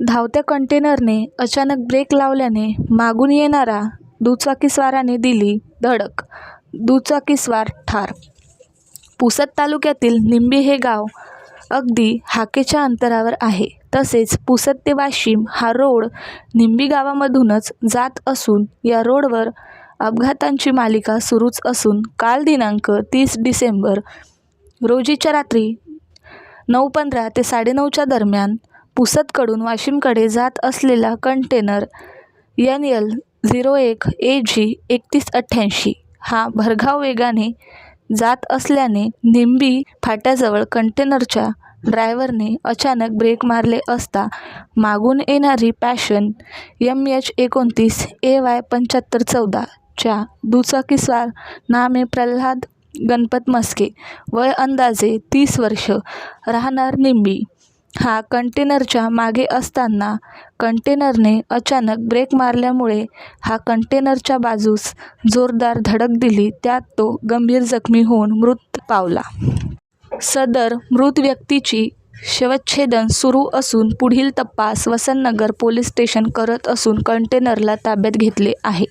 धावत्या कंटेनरने अचानक ब्रेक लावल्याने मागून येणारा दुचाकीस्वाराने दिली धडक. दुचाकीस्वार ठार. पुसद तालुक्यातील निंबी हे गाव अगदी हाकेच्या अंतरावर आहे. तसेच पुसद ते वाशिम हा रोड निंबी गावामधूनच जात असून या रोडवर अपघातांची मालिका सुरूच असून काल दिनांक तीस डिसेंबर रोजीच्या रात्री नऊ पंधरा ते साडेनऊच्या दरम्यान पुसदकडून वाशिमकडे जात असलेला कंटेनर एन एल झिरो एक ए जी एकतीस अठ्ठ्याऐंशी हा भरघाव वेगाने जात असल्याने निंबी फाट्याजवळ कंटेनरच्या ड्रायव्हरने अचानक ब्रेक मारले असता मागून येणारी पॅशन एम एच एकोणतीस ए वाय पंच्याहत्तर चौदाच्या दुचाकीस्वार नामे प्रल्हाद गणपत मस्के. वय अंदाजे तीस वर्ष राहणार निंबी. हा कंटेनरच्या मागे असताना कंटेनरने अचानक ब्रेक मारल्यामुळे हा कंटेनरच्या बाजूस जोरदार धडक दिली. त्यात तो गंभीर जखमी होऊन मृत पावला. सदर मृत व्यक्तीची शवच्छेदन सुरू असून पुढील तपास वसंतनगर पोलीस स्टेशन करत असून कंटेनरला ताब्यात घेतले आहे.